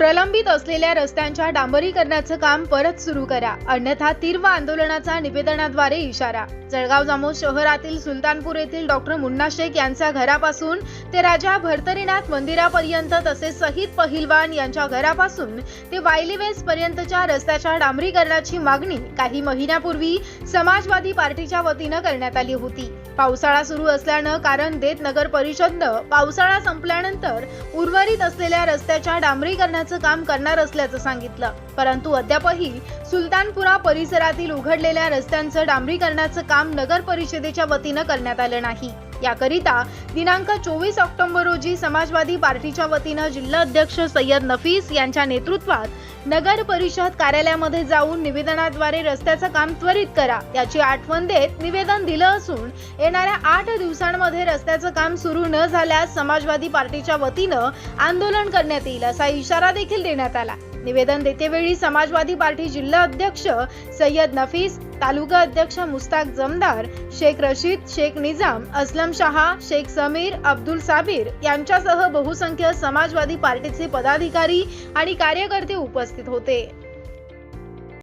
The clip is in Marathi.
प्रलंबित असलेल्या रस्त्यांच्या डांबरीकरणाचं काम परत सुरू करा. अन्यथा तीव्र आंदोलनाचा निवेदनाद्वारे इशारा. जळगाव जामोद शहरातील सुलतानपूर येथील डॉक्टर मुन्ना शेख यांच्या घरापासून ते राजा भरतरीनाथ मंदिरापर्यंत तसेच सहित पहिलवान यांच्या घरापासून ते वायलीवेस पर्यंतच्या रस्त्याच्या डांबरीकरणाची मागणी काही महिन्यापूर्वी समाजवादी पार्टीच्या वतीनं करण्यात आली होती. पावसाळा सुरू असल्यानं कारण देत नगर परिषदनं पावसाळा संपल्यानंतर उर्वरित असलेल्या रस्त्याच्या डांबरीकरणाचं काम करणार असल्याचं सांगितलं. परंतु अद्यापही सुलतानपुरा परिसरातील उघडलेल्या रस्त्यांचं डांबरीकरणाचं काम नगर परिषदेच्या वतीनं करण्यात आलं नाही. याकरिता दिनांक चोवीस ऑक्टोबर रोजी समाजवादी पार्टीच्या वतीनं जिल्हा अध्यक्ष सय्यद नफीस यांच्या नेतृत्वात नगर परिषद कार्यालयामध्ये जाऊन निवेदनाद्वारे रस्त्याचं काम त्वरित करा याची आठवण देत निवेदन दिलं असून येणाऱ्या आठ दिवसांमध्ये रस्त्याचं काम सुरू न झाल्यास समाजवादी पार्टीच्या वतीनं आंदोलन करण्यात येईल असा इशारा देखील देण्यात आला. निवेदन देतेवेळी समाजवादी पार्टी जिल्हा अध्यक्ष सय्यद नफीस तालुका अध्यक्ष मुस्ताक जमदार शेख रशीद शेख निजाम असलम शहा शेख समीर अब्दुल साबीर यांच्यासह बहुसंख्य समाजवादी पार्टीचे पदाधिकारी आणि कार्यकर्ते उपस्थित होते.